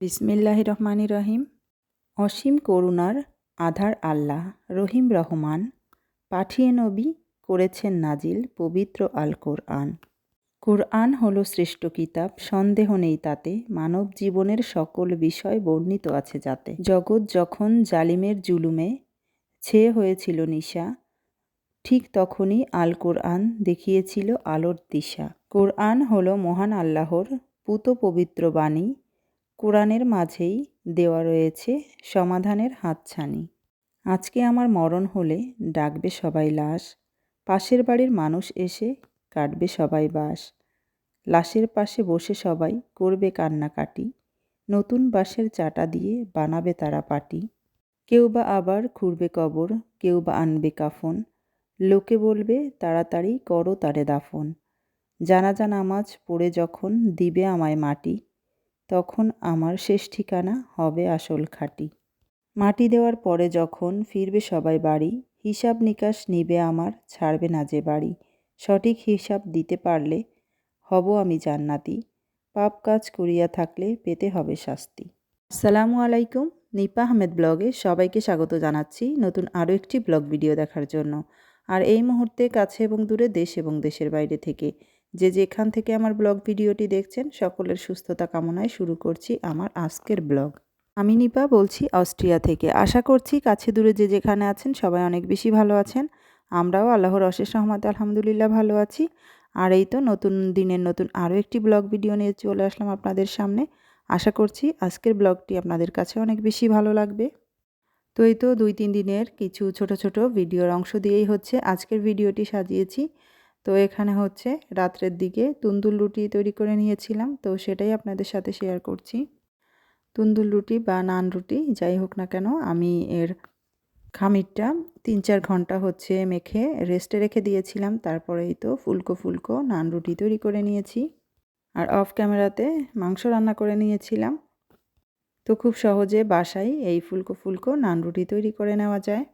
বিসমিল্লাহ রহমানি রহিম অসীম করুণার আধার আল্লাহ, রহিম রহমান। পাঠিয়ে নবী করেছেন নাজিল পবিত্র আল কোরআন। কোরআন হলো শ্রেষ্ঠ কিতাব, সন্দেহ নেই তাতে, মানব জীবনের সকল বিষয় বর্ণিত আছে যাতে। জগৎ যখন জালিমের জুলুমে ছেয়ে হয়েছিল নিশা, ঠিক তখনই আল কোরআন দেখিয়েছিল আলোর দিশা। কোরআন হল মহান আল্লাহর পুত পবিত্র বাণী কোরআনের মাঝেই দেওয়া রয়েছে সমাধানের হাতছানি। আজকে আমার মরণ হলে ডাকবে সবাই লাশ, পাশের বাড়ির মানুষ এসে কাটবে সবাই বাস লাশের পাশে বসে সবাই করবে কান্নাকাটি, নতুন বাঁশের চাটা দিয়ে বানাবে তারা পাটি। কেউ বা আবার খুঁড়বে কবর, কেউ বা আনবে কাফন, লোকে বলবে তাড়াতাড়ি করো তারে দাফন। জানাজা নামাজ পড়ে যখন দিবে আমায় মাটি তখন আমার শেষ ঠিকানা হবে আসল খাঁটি। মাটি দেওয়ার পরে যখন ফিরবে সবাই বাড়ি, হিসাব নিকাশ নিবে আমার, ছাড়বে না যে বাড়ি। সঠিক হিসাব দিতে পারলে হব আমি জান্নাতি। পাপ কাজ করিয়া থাকলে পেতে হবে শাস্তি। আসসালামু আলাইকুম, নিপা আহমেদ ব্লগে সবাইকে স্বাগত জানাচ্ছি নতুন আরও একটি ব্লগ ভিডিও দেখার জন্য। আর এই মুহূর্তে কাছে এবং দূরে দেশ এবং দেশের বাইরে থেকে যে যেখান থেকে আমার ব্লগ ভিডিওটি দেখছেন, সকলের সুস্থতা কামনায় শুরু করছি আমার আজকের ব্লগ। আমি নিপা বলছি অস্ট্রিয়া থেকে। আশা করছি কাছে দূরে যে যেখানে আছেন, সবাই অনেক বেশি ভালো আছেন। আমরাও আল্লাহর অশেষ রহমত আলহামদুলিল্লাহ ভালো আছি। আর এই তো নতুন দিনের নতুন আরও একটি ব্লগ ভিডিও নিয়ে চলে আসলাম আপনাদের সামনে। আশা করছি আজকের ব্লগটি আপনাদের কাছে অনেক বেশি ভালো লাগবে। তো এই তো দুই তিন দিনের কিছু ছোট ছোট ভিডিওর অংশ দিয়েই হচ্ছে আজকের ভিডিওটি সাজিয়েছি। তো এখানে হচ্ছে রাত্রের দিকে তুন্দুল রুটি তৈরি করে নিয়েছিলাম, তো সেটাই আপনাদের সাথে শেয়ার করছি। তুন্দুল রুটি বা নান রুটি, যাই হোক না কেন, আমি এর খামিরটা তিন চার ঘণ্টা হচ্ছে মেখে রেস্টে রেখে দিয়েছিলাম, তারপরেই তো ফুলকো ফুলকো নান রুটি তৈরি করে নিয়েছি। আর অফ ক্যামেরাতে মাংস রান্না করে নিয়েছিলাম। তো খুব সহজে বাসায় এই ফুলকো ফুলকো নান রুটি তৈরি করে নেওয়া যায়।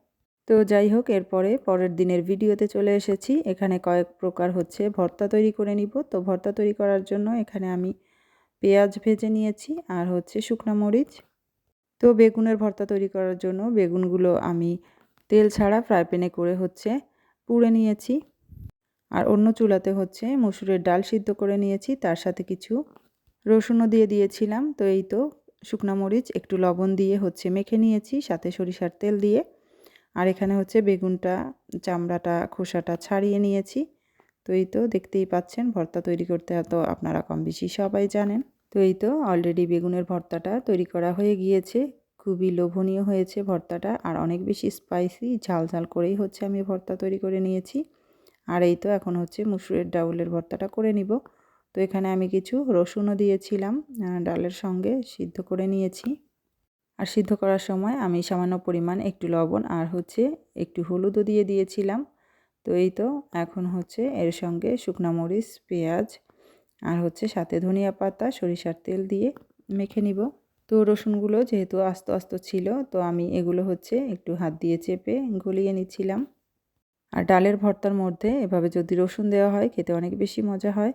তো যাই হোক, এরপরে পরের দিনের ভিডিওতে চলে এসেছি। এখানে কয়েক প্রকার হচ্ছে ভর্তা তৈরি করে নিব। তো ভর্তা তৈরি করার জন্য এখানে আমি পেঁয়াজ ভেজে নিয়েছি আর হচ্ছে শুকনো মরিচ। তো বেগুনের ভর্তা তৈরি করার জন্য বেগুনগুলো আমি তেল ছাড়া ফ্রাই প্যানে করে হচ্ছে পুড়ে নিয়েছি। আর অন্য চুলাতে হচ্ছে মসুরের ডাল সিদ্ধ করে নিয়েছি। তার সাথে কিছু রসুনও দিয়ে দিয়েছিলাম। তো এই তো শুকনো মরিচ, একটু লবণ দিয়ে হচ্ছে মেখে নিয়েছি, সাথে সরিষার তেল দিয়ে। আর এখানে হচ্ছে বেগুনটা, চামড়াটা, খোসাটা ছাড়িয়ে নিয়েছি। তো এই তো দেখতেই পাচ্ছেন ভর্তা তৈরি করতে তো আপনারা কম বেশি সবাই জানেন। তো এই তো অলরেডি বেগুনের ভর্তাটা তৈরি করা হয়ে গিয়েছে। খুবই লোভনীয় হয়েছে ভর্তাটা আর অনেক বেশি স্পাইসি ঝাল ঝাল করেই হচ্ছে আমি ভর্তা তৈরি করে নিয়েছি। আর এই তো এখন হচ্ছে মুসুরের ডাউলের ভর্তাটা করে নিব। তো এখানে আমি কিছু রসুনও দিয়েছিলাম ডালের সঙ্গে সিদ্ধ করে নিয়েছি। আর সিদ্ধ করার সময় আমি সামান্য পরিমাণ একটু লবণ আর হচ্ছে একটু হলুদও দিয়ে দিয়েছিলাম। তো এই তো এখন হচ্ছে এর সঙ্গে শুকনা মরিচ, পেঁয়াজ আর হচ্ছে সাথে ধনিয়া পাতা, সরিষার তেল দিয়ে মেখে নিব। তো রসুনগুলো যেহেতু আস্ত আস্ত ছিল, তো আমি এগুলো হচ্ছে একটু হাত দিয়ে চেপে গলিয়ে নিচ্ছিলাম। আর ডালের ভর্তার মধ্যে এভাবে যদি রসুন দেওয়া হয়, খেতে অনেক বেশি মজা হয়।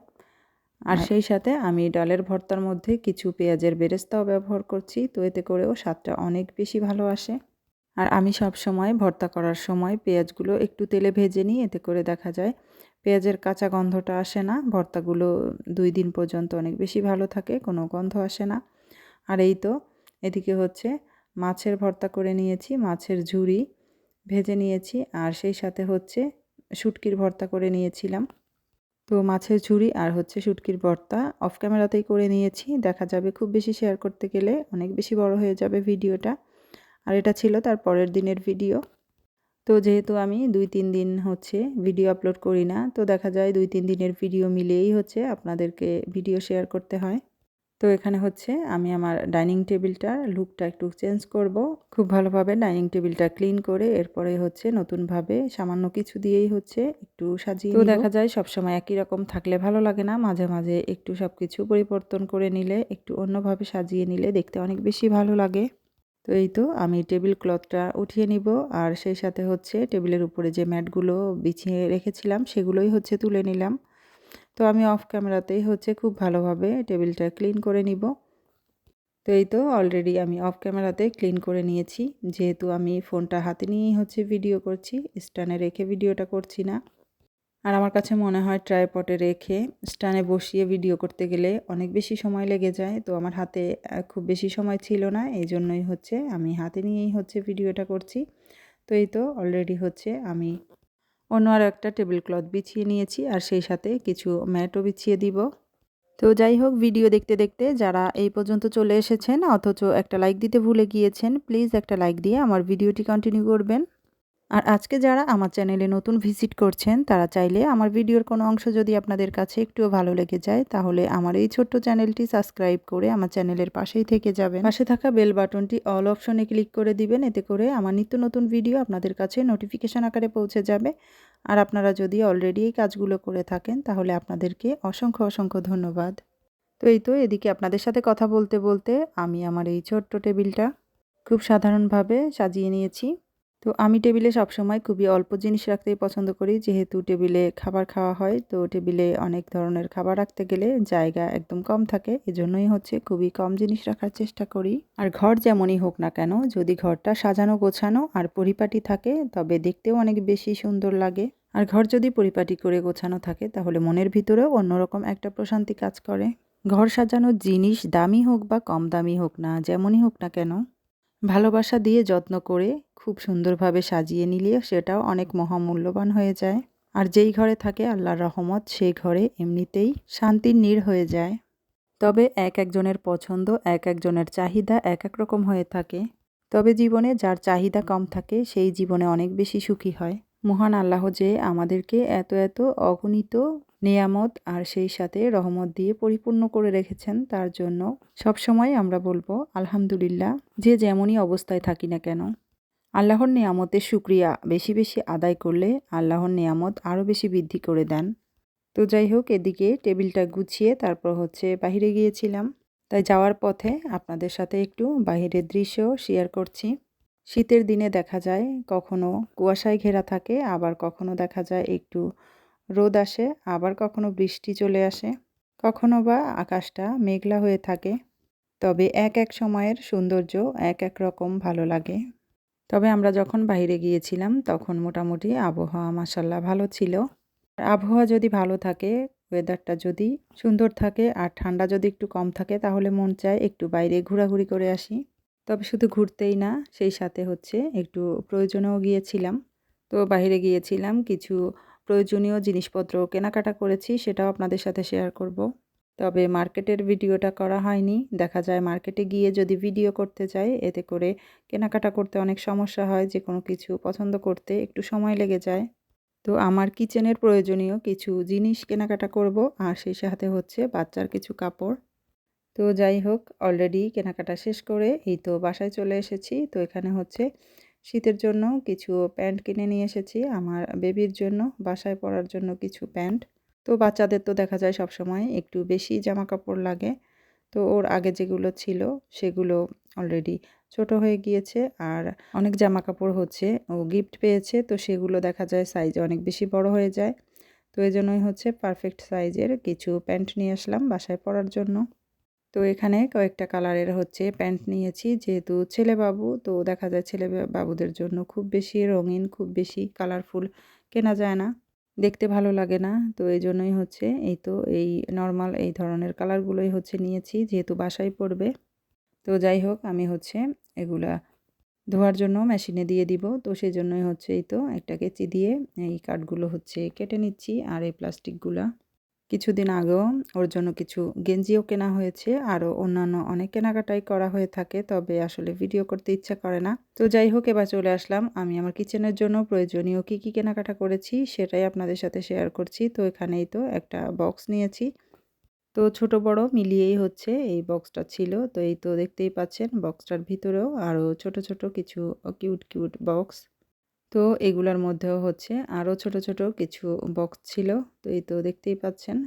আর সেই সাথে আমি ডালের ভর্তার মধ্যে কিছু পেঁয়াজের বেরেস্তাও ব্যবহার করছি তো এতে করেও স্বাদটা অনেক বেশি ভালো আসে। আর আমি সব সময় ভর্তা করার সময় পেঁয়াজগুলো একটু তেলে ভেজে নিই এতে করে দেখা যায় পেঁয়াজের কাঁচা গন্ধটা আসে না ভর্তাগুলো দুই দিন পর্যন্ত অনেক বেশি ভালো থাকে কোনো গন্ধ আসে না। আর এই তো এদিকে হচ্ছে মাছের ভর্তা করে নিয়েছি মাছের ঝুড়ি ভেজে নিয়েছি আর সেই সাথে হচ্ছে শুটকির ভর্তা করে নিয়েছিলাম। তো মাছের ঝুড়ি আর হচ্ছে শুটকির ভর্তা অফ ক্যামেরাতেই করে নিয়েছি। দেখা যাবে খুব বেশি শেয়ার করতে গেলে অনেক বেশি বড় হয়ে যাবে ভিডিওটা। আর এটা ছিল তার পরের দিনের ভিডিও তো যেহেতু আমি দুই তিন দিন হচ্ছে ভিডিও আপলোড করি না, তো দেখা যায় দুই তিন দিনের ভিডিও মিলিয়েই হচ্ছে আপনাদেরকে ভিডিও শেয়ার করতে হয়। তো এখানে হচ্ছে আমি আমার ডাইনিং টেবিলটার লুকটা একটু চেঞ্জ করব। খুব ভালোভাবে ডাইনিং টেবিলটা ক্লিন করে এরপরে হচ্ছে নতুনভাবে সামান্য কিছু দিয়েই হচ্ছে একটু সাজিয়ে তো দেখা যায় সবসময় একই রকম থাকলে ভালো লাগে না মাঝে মাঝে একটু সব কিছু পরিবর্তন করে নিলে একটু অন্যভাবে সাজিয়ে নিলে দেখতে অনেক বেশি ভালো লাগে। তো এই তো আমি টেবিল ক্লথটা উঠিয়ে নিব আর সেই সাথে হচ্ছে টেবিলের উপরে যে ম্যাটগুলো বিছিয়ে রেখেছিলাম সেগুলোই হচ্ছে তুলে নিলাম। তো আমি অফ ক্যামেরাতেই হচ্ছে খুব ভালোভাবে টেবিলটা ক্লিন করে নিব। তো এই তো অলরেডি আমি অফ ক্যামেরাতে ক্লিন করে নিয়েছি। যেহেতু আমি ফোনটা হাতে নিয়েই হচ্ছে ভিডিও করছি স্ট্যান্ডে রেখে ভিডিওটা করছি না। আর আমার কাছে মনে হয় ট্রাইপটে রেখে স্ট্যান্ডে বসিয়ে ভিডিও করতে গেলে অনেক বেশি সময় লেগে যায়। তো আমার হাতে খুব বেশি সময় ছিল না, এই জন্যই হচ্ছে আমি হাতে নিয়েই হচ্ছে ভিডিওটা করছি। তো এই তো অলরেডি হচ্ছে আমি অন্য আরও একটা টেবিল ক্লথ বিছিয়ে নিয়েছি আর সেই সাথে কিছু ম্যাটও বিছিয়ে দিব। তো যাই হোক, ভিডিও দেখতে দেখতে যারা এই পর্যন্ত চলে এসেছেন অথচ একটা লাইক দিতে ভুলে গিয়েছেন, প্লিজ একটা লাইক দিয়ে আমার ভিডিওটি কন্টিনিউ করবেন। আর আজকে যারা আমার চ্যানেলে নতুন ভিজিট করছেন, তারা চাইলে আমার ভিডিওর কোনো অংশ যদি আপনাদের কাছে একটুও ভালো লেগে যায়, তাহলে আমার এই ছোট্ট চ্যানেলটি সাবস্ক্রাইব করে আমার চ্যানেলের পাশেই থেকে যাবেন। পাশে থাকা বেল বাটনটি অল অপশনে ক্লিক করে দিবেন, এতে করে আমার নিত্য নতুন ভিডিও আপনাদের কাছে নোটিফিকেশান আকারে পৌঁছে যাবে। আর আপনারা যদি অলরেডি এই কাজগুলো করে থাকেন, তাহলে আপনাদেরকে অসংখ্য অসংখ্য ধন্যবাদ। তো এই তো, এদিকে আপনাদের সাথে কথা বলতে বলতে আমি আমার এই ছোট্ট টেবিলটা খুব সাধারণভাবে সাজিয়ে নিয়েছি। তো আমি টেবিলে সবসময় খুবই অল্প জিনিস রাখতেই পছন্দ করি। যেহেতু টেবিলে খাবার খাওয়া হয়, তো টেবিলে অনেক ধরনের খাবার রাখতে গেলে জায়গা একদম কম থাকে। এজন্যই হচ্ছে খুবই কম জিনিস রাখার চেষ্টা করি। আর ঘর যেমনই হোক না কেন, যদি ঘরটা সাজানো গোছানো আর পরিপাটি থাকে, তবে দেখতেও অনেক বেশি সুন্দর লাগে। আর ঘর যদি পরিপাটি করে গোছানো থাকে, তাহলে মনের ভিতরেও অন্যরকম একটা প্রশান্তি কাজ করে। ঘর সাজানোর জিনিস দামি হোক বা কম দামি হোক না, যেমনই হোক না কেন, ভালোবাসা দিয়ে যত্ন করে খুব সুন্দরভাবে সাজিয়ে নিলে সেটাও অনেক মহামূল্যবান হয়ে যায়। আর যেই ঘরে থাকে আল্লাহর রহমত, সেই ঘরে এমনিতেই শান্তির নীড় হয়ে যায়। তবে এক একজনের পছন্দ, এক একজনের চাহিদা এক এক রকম হয়ে থাকে। তবে জীবনে যার চাহিদা কম থাকে, সেই জীবনে অনেক বেশি সুখী হয়। মহান আল্লাহ যে আমাদেরকে এত এত অগণিত নেয়ামত আর সেই সাথে রহমত দিয়ে পরিপূর্ণ করে রেখেছেন, তার জন্য সবসময় আমরা বলব, আলহামদুলিল্লাহ, যে যেমনই অবস্থায় থাকি না কেন। আল্লাহর নেয়ামতের শুক্রিয়া বেশি বেশি আদায় করলে আল্লাহর নিয়ামত আরও বেশি বৃদ্ধি করে দেন। তো যাই হোক, এদিকে টেবিলটা গুছিয়ে তারপর হচ্ছে বাহিরে গিয়েছিলাম। তাই যাওয়ার পথে আপনাদের সাথে একটু বাহিরের দৃশ্য শেয়ার করছি। শীতের দিনে দেখা যায় কখনো কুয়াশায় ঘেরা থাকে, আবার কখনো দেখা যায় একটু রোদ আসে, আবার কখনো বৃষ্টি চলে আসে। কখনো বা আকাশটা মেঘলা হয়ে থাকে। তবে এক এক সময়ের সৌন্দর্য এক এক রকম ভালো লাগে। তবে আমরা যখন বাইরে গিয়েছিলাম, তখন মোটামুটি আবহাওয়া মাসাল্লাহ ভালো ছিল। আবহাওয়া যদি ভালো থাকে ওয়েদারটা যদি সুন্দর থাকে আর ঠান্ডা যদি একটু কম থাকে, তাহলে মন চায় একটু বাইরে ঘোরাঘুরি করে আসি। তবে শুধু ঘুরতেই না, সেই সাথে হচ্ছে একটু প্রয়োজনেও গিয়েছিলাম। তো বাইরে গিয়েছিলাম, কিছু প্রয়োজনীয় জিনিসপত্র কেনাকাটা করেছি, সেটাও আপনাদের সাথে শেয়ার করব। তবে মার্কেটের ভিডিওটা করা হয়নি। দেখা যায় মার্কেটে গিয়ে যদি ভিডিও করতে চাই এতে করে কেনাকাটা করতে অনেক সমস্যা হয়, যে কোনো কিছু পছন্দ করতে একটু সময় লেগে যায়। তো আমার কিচেনের প্রয়োজনীয় কিছু জিনিস কেনাকাটা করব, আর সেই সাথে হচ্ছে বাচ্চার কিছু কাপড়। তো যাই হোক অলরেডি কেনাকাটা শেষ করে এই তো বাসায় চলে এসেছি। তো এখানে হচ্ছে শীতের জন্য কিছু প্যান্ট কিনে নিয়ে এসেছি। আমার বেবির জন্য, বাসায় পরার জন্য কিছু প্যান্ট। তো বাচ্চাদের তো দেখা যায় সবসময় একটু বেশি জামা কাপড় লাগে। তো ওর আগে যেগুলো ছিল সেগুলো অলরেডি ছোট হয়ে গিয়েছে আর অনেক জামা কাপড় হচ্ছে, ও গিফট পেয়েছে তো সেগুলো দেখা যায় সাইজ অনেক বেশি বড় হয়ে যায়। তো এই জন্যই হচ্ছে পারফেক্ট সাইজের কিছু প্যান্ট নিয়ে আসলাম বাসায় পরার জন্য। তো এখানে কয়েকটা কালারের হচ্ছে প্যান্ট নিয়েছি যেহেতু ছেলে বাবু তো দেখা যায় ছেলে বাবুদের জন্য খুব বেশি রঙিন, খুব বেশি কালারফুল কেনা যায় না। দেখতে ভালো লাগে না। তো এই জন্যই হচ্ছে এই তো এই নর্মাল এই ধরনের কালারগুলোই হচ্ছে নিয়েছি যেহেতু বাসায় পড়বে। তো যাই হোক আমি হচ্ছে এগুলা ধোয়ার জন্য মেশিনে দিয়ে দিব। তো সেই জন্যই হচ্ছে এই তো একটা কেচি দিয়ে এই কাঠগুলো হচ্ছে কেটে নিচ্ছি আর এই প্লাস্টিকগুলা কিছুদিন আগেও ওর জন্য কিছু গেঞ্জিও কেনা হয়েছে, আরও অন্যান্য অনেক কেনাকাটাই করা হয়ে থাকে, তবে আসলে ভিডিও করতে ইচ্ছা করে না। তো যাই হোক, এবার চলে আসলাম। আমি আমার কিচেনের জন্য প্রয়োজনীয় কী কী কেনাকাটা করেছি সেটাই আপনাদের সাথে শেয়ার করছি। তো এখানেই তো একটা বক্স নিয়েছি। তো ছোট বড় মিলিয়েই হচ্ছে এই বক্সটা ছিল। তো এই তো দেখতেই পাচ্ছেন বক্সটার ভিতরেও আরও ছোট ছোট কিছু কিউট কিউট বক্স তো এগুলার মধ্যেও হচ্ছে আরও ছোট ছোট কিছু বক্স ছিল। তো এই তো দেখতেই পাচ্ছেন।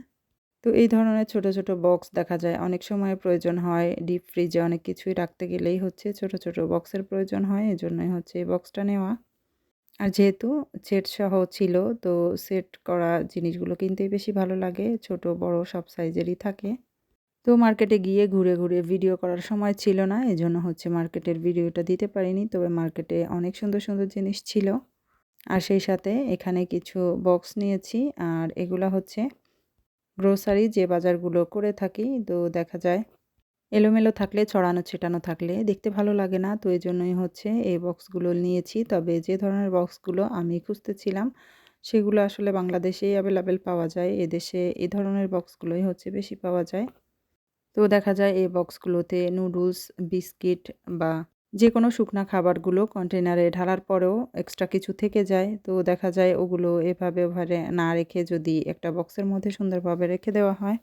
তো এই ধরনের ছোট ছোট বক্স দেখা যায়। অনেক সময় প্রয়োজন হয় ডিপ ফ্রিজে অনেক কিছুই রাখতে গেলেই হচ্ছে ছোট ছোট বক্সের প্রয়োজন হয়। এজন্যই হচ্ছে এই বক্সটা নেওয়া। আর যেহেতু সেট সহ ছিল, তো সেট করা জিনিসগুলো কিনতেই বেশি ভালো লাগে। ছোট, বড় সব সাইজেরই থাকে। তো মার্কেটে গিয়ে ঘুরে ঘুরে ভিডিও করার সময় ছিল না, এজন্য হচ্ছে মার্কেটের ভিডিওটা দিতে পারিনি। তবে মার্কেটে অনেক সুন্দর সুন্দর জিনিস ছিল। আর সেই সাথে এখানে কিছু বক্স নিয়েছি। আর এগুলা হচ্ছে গ্রোসারি যে বাজারগুলো করে থাকি। তো দেখা যায় এলোমেলো থাকলে, ছড়ানো, ছিটানো থাকলে দেখতে ভালো লাগে না। তো এই জন্যই হচ্ছে এই বক্সগুলো নিয়েছি। তবে যে ধরনের বক্সগুলো আমি খুঁজতেছিলাম, সেগুলো আসলে বাংলাদেশেই অ্যাভেলেবেল পাওয়া যায়। এদেশে এই ধরনের বক্সগুলোই হচ্ছে বেশি পাওয়া যায়। তো দেখা যায় এই বক্সগুলোতে নুডলস, বিস্কিট বা যে কোনো শুকনা খাবারগুলো কন্টেনারে ঢালার পরেও এক্সট্রা কিছু থেকে যায়। তো দেখা যায় ওগুলো এভাবে ওভাবে না রেখে যদি একটা বক্সের মধ্যে সুন্দরভাবে রেখে দেওয়া হয়,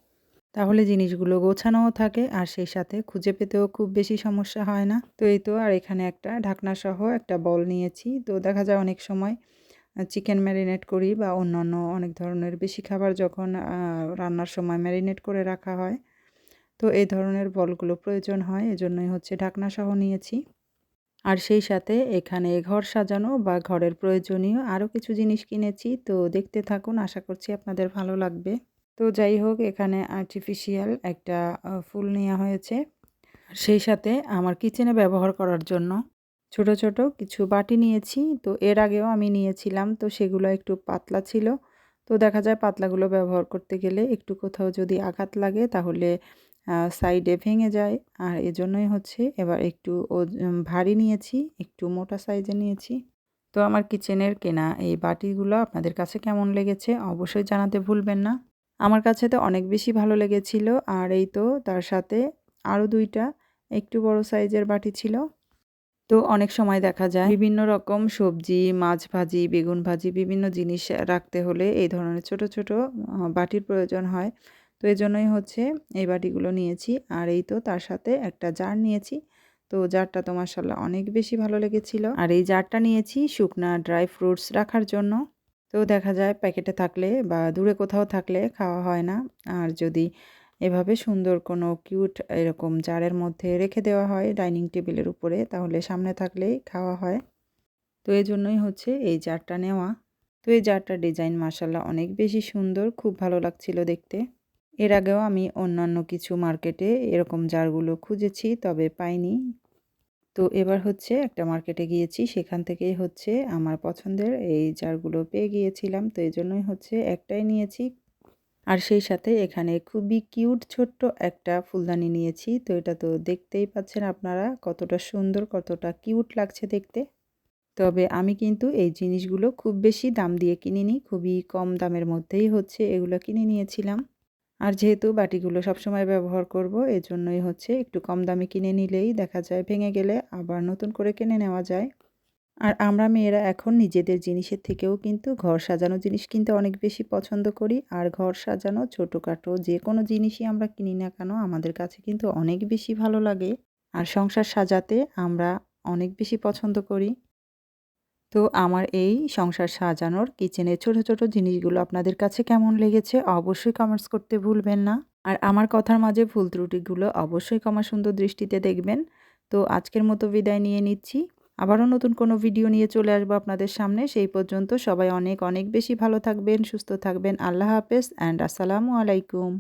তাহলে জিনিসগুলো গোছানোও থাকে আর সেই সাথে খুঁজে পেতেও খুব বেশি সমস্যা হয় না। তো এই তো, আর এখানে একটা ঢাকনা সহ একটা বল নিয়েছি। তো দেখা যায় অনেক সময় চিকেন ম্যারিনেট করি বা অন্যান্য অনেক ধরনের বেশি খাবার যখন রান্নার সময় ম্যারিনেট করে রাখা হয় তো এই ধরনের বলগুলো প্রয়োজন হয়, এজন্যই হচ্ছে ঢাকনা সহ নিয়েছি। আর সেই সাথে এখানে ঘর সাজানো বা ঘরের প্রয়োজনীয় আরও কিছু জিনিস কিনেছি, তো দেখতে থাকুন, আশা করছি আপনাদের ভালো লাগবে। তো যাই হোক, এখানে আর্টিফিশিয়াল একটা ফুল নেওয়া হয়েছে। সেই সাথে আমার কিচেনে ব্যবহার করার জন্য ছোট ছোট কিছু বাটি নিয়েছি, তো এর আগেও আমি নিয়েছিলাম, তো সেগুলো একটু পাতলা ছিল। তো দেখা যায় পাতলাগুলো ব্যবহার করতে গেলে একটু কোথাও যদি আঘাত লাগে, তাহলে সাইডে ভেঙে যায়। আর এজন্যই হচ্ছে এবার একটু ভারী নিয়েছি, একটু মোটা সাইজে নিয়েছি। তো আমার কিচেনের কেনা এই বাটিগুলো আপনাদের কাছে কেমন লেগেছে অবশ্যই জানাতে ভুলবেন না। আমার কাছে তো অনেক বেশি ভালো লেগেছিল। আর এই তো তার সাথে আরও দুইটা একটু বড় সাইজের বাটি ছিল। তো অনেক সময় দেখা যায় বিভিন্ন রকম সবজি, মাছ ভাজি, বেগুন ভাজি, বিভিন্ন জিনিস রাখতে হলে এই ধরনের ছোট ছোট বাটির প্রয়োজন হয়। তো এই জন্যই হচ্ছে এই বাটিগুলো নিয়েছি। আর এই তো তার সাথে একটা জার নিয়েছি। তো জারটা তো মাসাল্লাহ অনেক বেশি ভালো লেগেছিল। আর এই জারটা নিয়েছি শুকনা ড্রাই ফ্রুটস রাখার জন্য। তো দেখা যায় প্যাকেটে থাকলে বা দূরে কোথাও থাকলে খাওয়া হয় না। আর যদি এভাবে সুন্দর কোনো কিউট এরকম জারের মধ্যে রেখে দেওয়া হয় ডাইনিং টেবিলের উপরে, তাহলে সামনে থাকলেই খাওয়া হয়। তো এই জন্যই হচ্ছে এই জারটা নেওয়া। তো এই জারটার ডিজাইন মাসাল্লাহ অনেক বেশি সুন্দর, খুব ভালো লাগছিল দেখতে। এর আগেও আমি অন্যান্য কিছু মার্কেটে এরকম জারগুলো খুঁজেছি, তবে পাইনি। তো এবার হচ্ছে একটা মার্কেটে গিয়েছি, সেখান থেকেই হচ্ছে আমার পছন্দের এই জারগুলো পেয়ে গিয়েছিলাম। তো এই জন্যই হচ্ছে একটাই নিয়েছি। আর সেই সাথে এখানে খুবই কিউট ছোট্ট একটা ফুলদানি নিয়েছি। তো এটা তো দেখতেই পাচ্ছেন আপনারা কতটা সুন্দর, কতটা কিউট লাগছে দেখতে। তবে আমি কিন্তু এই জিনিসগুলো খুব বেশি দাম দিয়ে কিনিনি, খুবই কম দামের মধ্যেই হচ্ছে এগুলো কিনে নিয়েছিলাম। আর যেহেতু বাটিগুলো সবসময় ব্যবহার করব, এজন্যই হচ্ছে একটু কম দামে কিনে নিলেই দেখা যায় ভেঙে গেলে আবার নতুন করে কিনে নেওয়া যায়। আর আমরা মেয়েরা এখন নিজেদের জিনিসের থেকেও কিন্তু ঘর সাজানো জিনিস কিনতে অনেক বেশি পছন্দ করি। আর ঘর সাজানো, ছোটোখাটো যে কোনো জিনিসই আমরা কিনি না কেন, আমাদের কাছে কিন্তু অনেক বেশি ভালো লাগে। আর সংসার সাজাতে আমরা অনেক বেশি পছন্দ করি। তো আমার এই সংসার সাজানোর কিচেনের ছোট ছোট জিনিসগুলো আপনাদের কাছে কেমন লেগেছে অবশ্যই কমেন্টস করতে ভুলবেন না। আর আমার কথার মাঝে ভুল ত্রুটিগুলো অবশ্যই কমা সুন্দর দৃষ্টিতে দেখবেন। তো আজকের মতো বিদায় নিয়ে নিচ্ছি। আবারও নতুন কোনো ভিডিও নিয়ে চলে আসব আপনাদের সামনে। সেই পর্যন্ত সবাই অনেক অনেক বেশি ভালো থাকবেন, সুস্থ থাকবেন। আল্লাহ হাফেজ অ্যান্ড আসসালামু আলাইকুম।